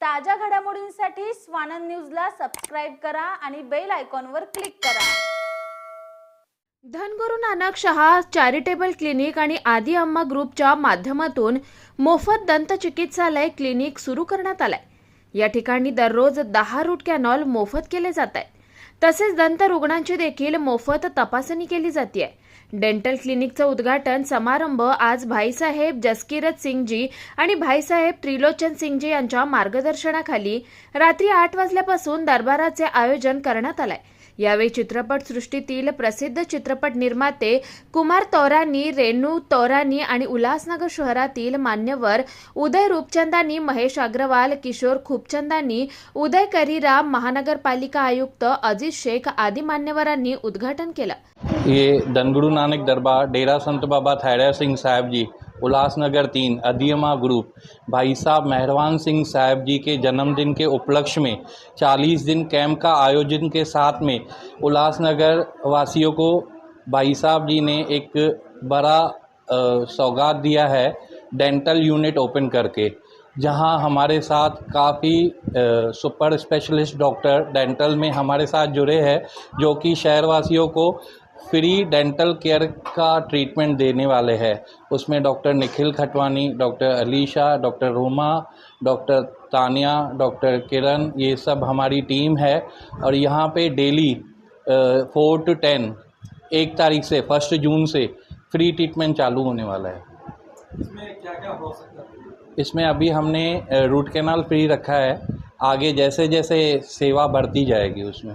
ताज्या घडामोडींसाठी स्वानंद न्यूजला सबस्क्राईब करा आणि बेल आयकॉनवर क्लिक करा. धनगुरू नानक शहा चॅरिटेबल क्लिनिक आणि आदी अम्मा ग्रुपच्या माध्यमातून मोफत दंत चिकित्सालय क्लिनिक सुरू करण्यात आलंय. या ठिकाणी दररोज दहा रूट कॅनॉल मोफत केले जात आहेत. तसेच दंत रुग्णांची देखील मोफत तपासणी केली जाते. डेंटल क्लिनिकचं उद्घाटन समारंभ आज भाईसाहेब जसकिरत सिंगजी आणि भाईसाहेब त्रिलोचन सिंगजी यांच्या मार्गदर्शनाखाली रात्री आठ वाजल्यापासून दरबाराचे आयोजन करण्यात आलंय. यावेळी चित्रपटसृष्टीतील प्रसिद्ध चित्रपट निर्माते कुमार तौरानी रेणू तौरानी आणि उल्हासनगर शहरातील मान्यवर उदय रूपचंदानी महेश अग्रवाल किशोर खुपचंदानी उदय करीराम महानगरपालिका आयुक्त अजित शेख आदी मान्यवरांनी उद्घाटन केलं. ये दनगुरु नानक दरबार डेरा संत बाबा थैड़ा सिंग साहब जी उल्लासनगर तीन अधियमा ग्रुप। भाई साहब, मेहरवान सिंह साहब जी के जन्मदिन के उपलक्ष्य में 40 दिन कैंप का आयोजन के साथ में, उल्लासनगर वासियों को भाई साहब जी ने एक बड़ा सौगात दिया है, डेंटल यूनिट ओपन करके, जहाँ हमारे साथ काफ़ी सुपर स्पेशलिस्ट डॉक्टर डेंटल में हमारे साथ जुड़े हैं, जो कि शहरवासियों को फ्री डेंटल केयर का ट्रीटमेंट देने वाले हैं। उसमें doctor Nikhil Khatwani doctor Alisha doctor Roma doctor Tania doctor Kiran ये सब हमारी टीम है और यहाँ पे डेली फोर टू टेन एक तारीख से फ़र्स्ट जून से फ्री ट्रीटमेंट चालू होने वाला है। इसमें क्या क्या हो सकता है? इसमें अभी हमने रूट कैनाल फ्री रखा है। आगे जैसे जैसे सेवा बढ़ती जाएगी उसमें।